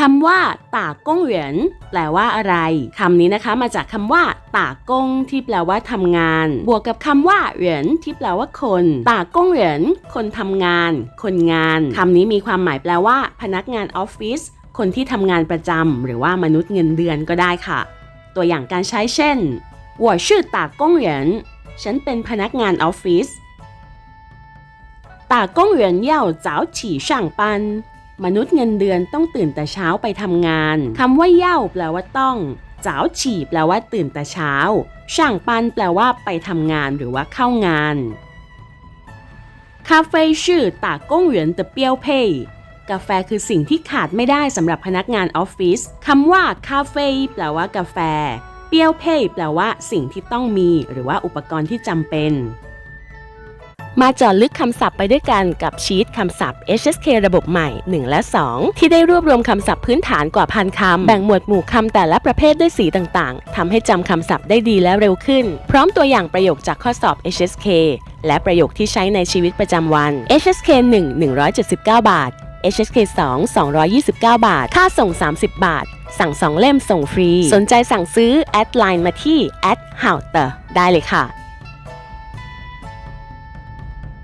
คำว่าตากงเหวียนแปลว่าอะไร คำนี้นะคะมาจากคำว่าตากงที่แปลว่าทำงาน บวกกับคำว่าเหวียนที่แปลว่าคนตากงเหวียนคนทำงาน คนงานคำนี้มีความหมายแปลว่า พนักงานออฟฟิศคนที่ทำงานประจำหรือว่ามนุษย์เงินเดือนก็ได้ค่ะ ตัวอย่างการใช้เช่น我是打工人ฉันเป็นพนักงานออฟฟิศ打工人要早起上班 มนุษย์เงินเดือนต้องตื่นแต่เช้าไปทำงานคำว่าเย่าแปลว่าต้องเจ้าฉี่แปลว่าตื่นแต่เช้า ช่างปันแปลว่าไปทำงานหรือว่าเข้างาน คาเฟ่ชื่อตากงเหวียนตะเปียวเพยกาแฟคือสิ่งที่ขาดไม่ได้สำหรับพนักงานออฟฟิศคำว่าคาเฟ่แปลว่ากาแฟ เปียวเพยแปลว่าสิ่งที่ต้องมี หรือว่าอุปกรณ์ที่จำเป็น มาเจาะลึกคำศัพท์ไปด้วยกันกับชีตคำศัพท์ HSK ระบบใหม่ 1 และ 2 ที่ได้รวบรวมคำศัพท์พื้นฐานกว่าพันคำแบ่งหมวดหมู่คำแต่ละประเภทด้วยสีต่างๆทำให้จำคำศัพท์ได้ดีและเร็วขึ้น พร้อมตัวอย่างประโยคจากข้อสอบ HSK และประโยคที่ใช้ในชีวิตประจำวัน HSK 1 179 บาท HSK 2 229 บาท ค่าส่ง 30 บาท สั่ง 2 เล่มส่งฟรี สนใจสั่งซื้อ แอดไลน์มาที่ h o u t e r ได้เลยค่ะ